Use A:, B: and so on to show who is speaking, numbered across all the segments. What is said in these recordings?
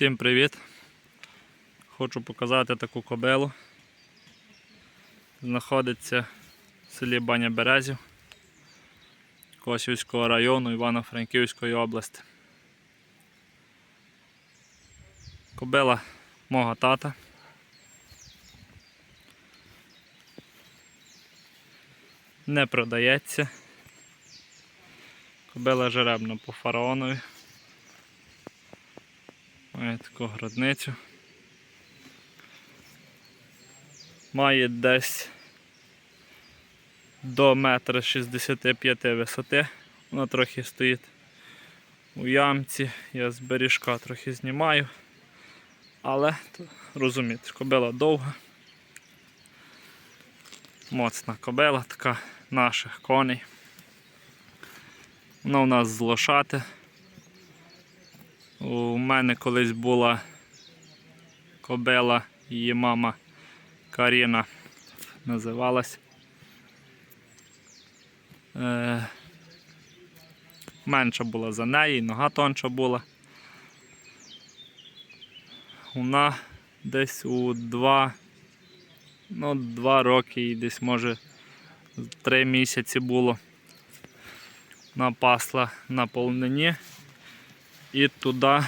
A: Всім привіт! Хочу показати таку кобилу. Знаходиться в селі Баня Березів Косівського району Івано-Франківської області. Кобила мого тата. Не продається. Кобила жеребна по фараонові. Має таку гrodницю. Має десь до метра 65 висоти. Вона трохи стоїть у ямці. Я з бережка трохи знімаю. Але розумієте, кобила довга. Моцна кобила, така наших коней. Вона у нас з лошати. У мене колись була кобила, її мама Каріна називалась. Е, менша була за неї, нога тонша була. Вона десь у два, ну, два роки і десь може три місяці було. Напасла на полнині. І туди,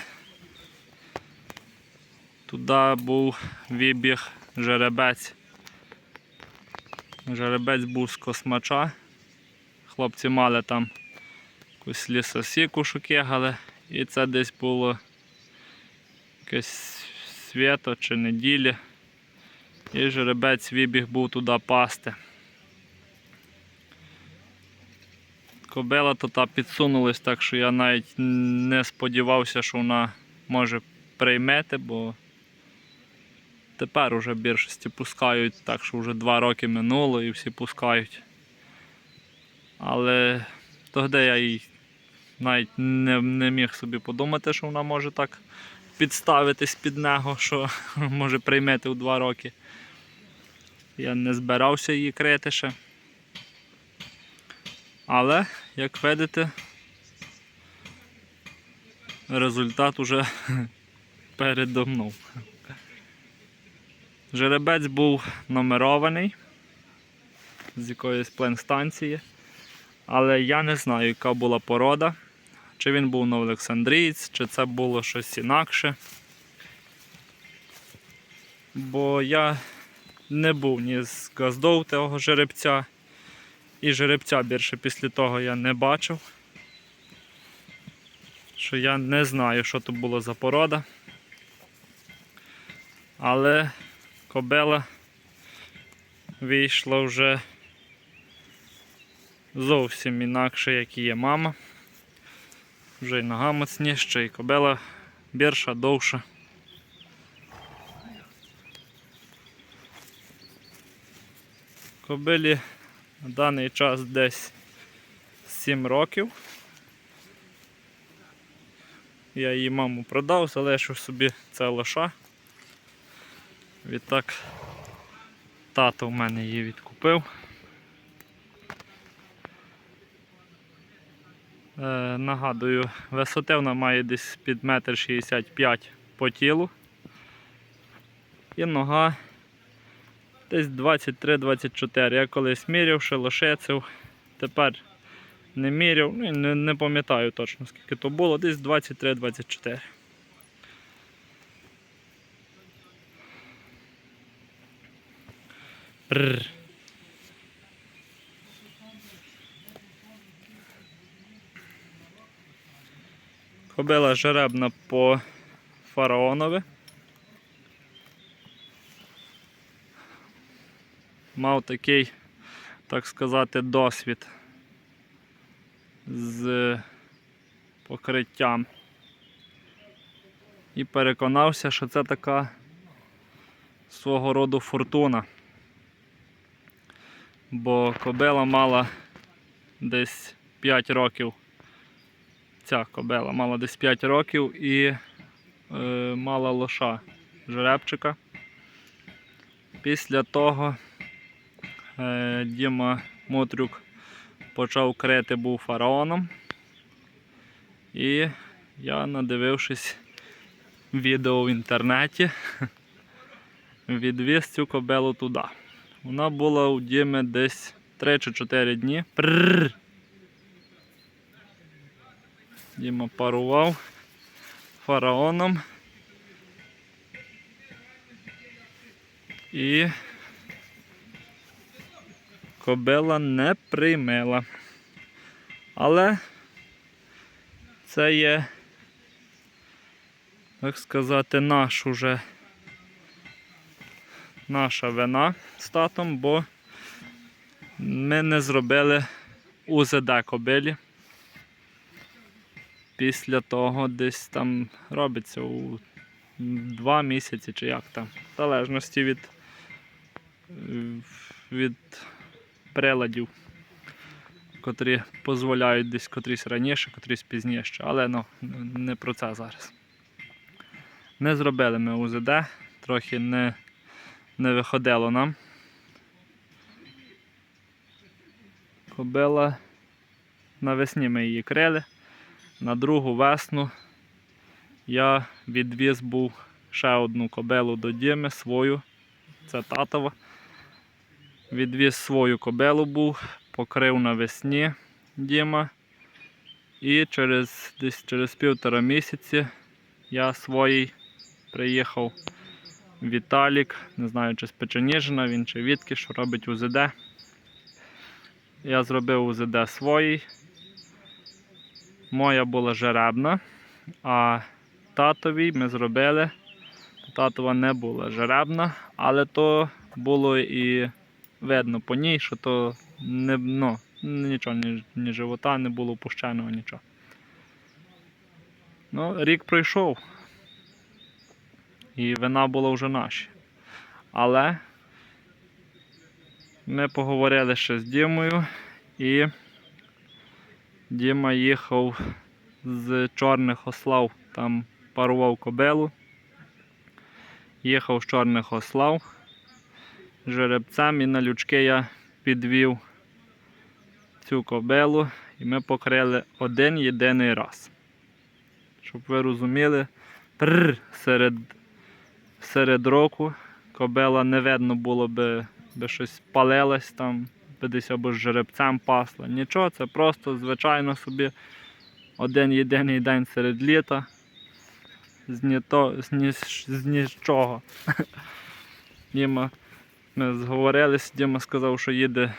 A: туди був вибіг жеребець. Жеребець був з космача. Хлопці мали там якусь лісосіку шукігали. І це десь було якесь свято чи неділі. І жеребець вибіг був туди пасти. Кобила то та підсунулась, так що я навіть не сподівався, що вона може приймете, бо тепер уже більшості пускають, так що вже два роки минуло і всі пускають. Але тоді я їй навіть не, не міг собі подумати, що вона може так підставитись під нього, що може приймете у два роки. Я не збирався її крити ще. Але, як видите, результат уже передо мною. Жеребець був номерований з якоїсь пленстанції, але я не знаю, яка була порода. Чи він був новоолександрієць, чи це було щось інакше. Бо я не був ні з газдов того жеребця. І жеребця більше після того я не бачив. Що я не знаю, що то було за порода. Але кобила вийшла вже зовсім інакше, як і є мама. Вже й нога моцніша, і кобила більша, довша. Кобилі на даний час десь 7 років. Я її маму продав, залишив собі це лоша. Відтак тато в мене її відкупив. Е, нагадую, висоти вона має десь під 1,65 м по тілу. І нога Десь 23-24. Я колись міряв, шелошеців. Тепер не міряв, ну, не, не пам'ятаю точно скільки то було, десь 23-24. Рррр. Кобила жеребна по фараонові. Мав такий, так сказати, досвід з покриттям. І переконався, що це така свого роду фортуна. Бо кобила мала десь 5 років. Ця кобила мала десь 5 років і е, мала лоша жеребчика. Після того Діма Мотрюк почав крити був фараоном. І я, надивившись відео в інтернеті. Відвіз цю кобилу туди. Вона була у Діми десь 3 чи 4 дні. Прррр. Діма парував фараоном. І кобила не приймела. Але це є, так сказати, наш уже наша вина з татом, бо ми не зробили УЗД кобилі. Після того десь там робиться у два місяці чи як там. В залежності від, від приладів, котрі дозволяють десь котрісь раніше, котрісь пізніше. Але ну, не про це зараз. Не зробили ми УЗД, трохи не, не виходило нам. Кобила навесні ми її крили. На другу весну я відвіз був ще одну кобилу до Діми, свою, це татова. Відвіз свою кобилу був, покрив навесні Діма. І через десь через півтора місяці я своїй приїхав Віталік, не знаю, чи з Печеніжина, він чи відки, що робить УЗД. Я зробив УЗД своїй. Моя була жеребна, а татовій ми зробили. Татова не була жеребна, але то було і видно по ній, що то не, ну, нічого, ні, ні живота не було пущеного, нічого. Ну, рік пройшов. І вина була вже наші. Але ми поговорили ще з Дімою і Діма їхав з Чорних Ослав, там парував кобилу. Їхав з Чорних Ослав жеребцем і на лючки я підвів цю кобилу і ми покрили один єдиний раз. Щоб ви розуміли, пррр, серед, серед року кобила не видно було би, би щось палилось там, би десь або з жеребцем пасла. Нічого, це просто звичайно собі один єдиний день серед літа. З, ніто, з, ні, з нічого. Діма, ми зговорились, Діма сказав, що їде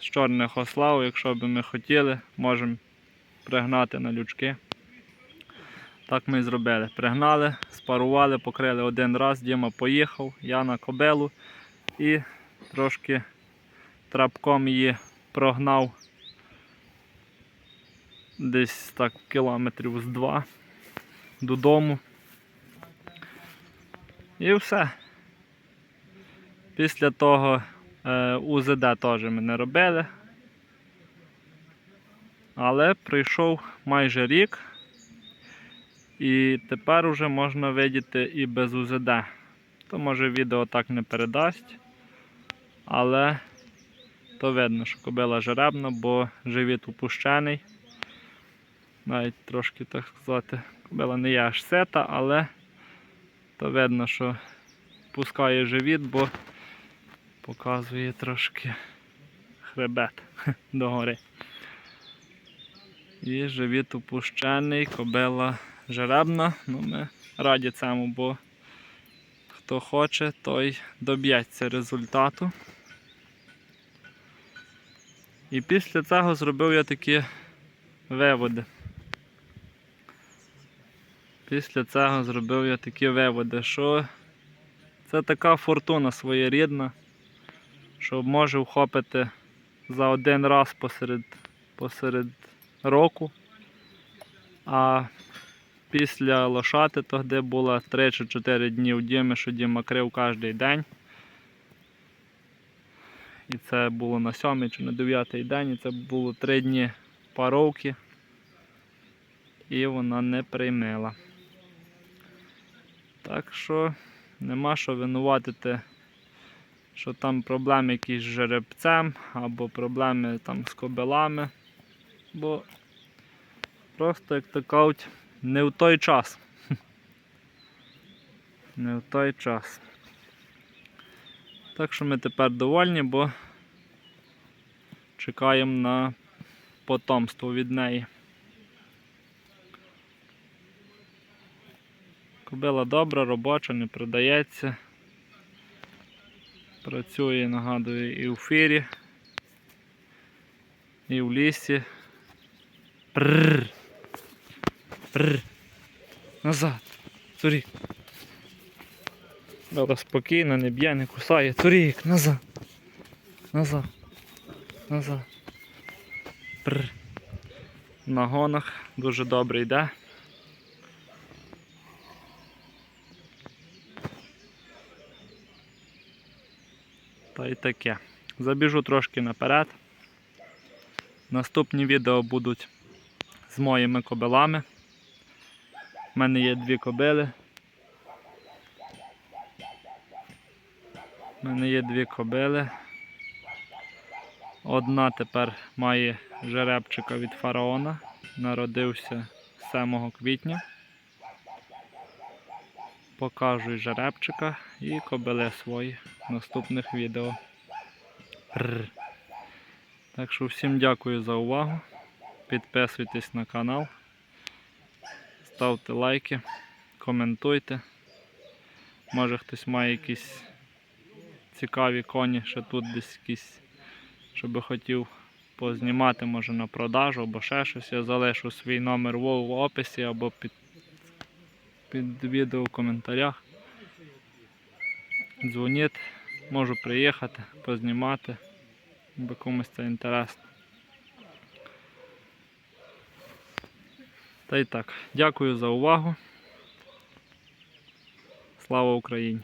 A: з чорних ослав, якщо б ми хотіли, можемо пригнати на лючки. Так ми і зробили. Пригнали, спарували, покрили один раз, Діма поїхав, я на кобилу і трошки трапком її прогнав десь так кілометрів з два додому. І все. Після того е, УЗД теж ми не робили. Але прийшов майже рік. І тепер уже можна видіти і без УЗД. То може відео так не передасть. Але то видно, що кобила жеребна, бо живіт упущений. Навіть трошки так сказати, кобила не є аж сета, але то видно, що пускає живіт, бо показує трошки хребет догори. І живіт упущений, кобила жеребна. Ну, ми раді цьому, бо хто хоче, той доб'ється результату. І після цього зробив я такі виводи. Після цього зробив я такі виводи, що це така фортуна своєрідна, що може вхопити за один раз посеред, посеред року. А після лошати, то де було 3 чи 4 дні в Дімі, що Діма крив кожен день. І це було на 7 чи на 9 день, і це було 3 дні паровки. І вона не приймила. Так що нема що винуватити, що там проблеми якісь з жеребцем або проблеми там з кобилами. Бо просто, як то кажуть, не в той час. Не в той час. Так що ми тепер довольні, бо чекаємо на потомство від неї. Кобила добра, робоча, не продається. Працює, нагадую, і в фірі, і в лісі. Прррр. Прррр. Назад. Цурік. Добре, спокійно, не б'є, не кусає. Цурік, назад. Назад. Назад. Прррр. На гонах дуже добре йде. Та й таке. Забіжу трошки наперед. Наступні відео будуть з моїми кобилами. У мене є дві кобили. У мене є дві кобили. Одна тепер має жеребчика від фараона. Народився 7 квітня. Покажу жеребчика і кобили свої в наступних відео. Прррр. Так що всім дякую за увагу. Підписуйтесь на канал, ставте лайки, коментуйте. Може хтось має якісь цікаві коні, ще тут десь якісь, щоб хотів познімати, може на продажу або ще щось. Я залишу свій номер в описі або під, під відео в коментарях. Дзвоніть, можу приїхати, познімати, бо комусь це інтересно. Та й так, дякую за увагу. Слава Україні!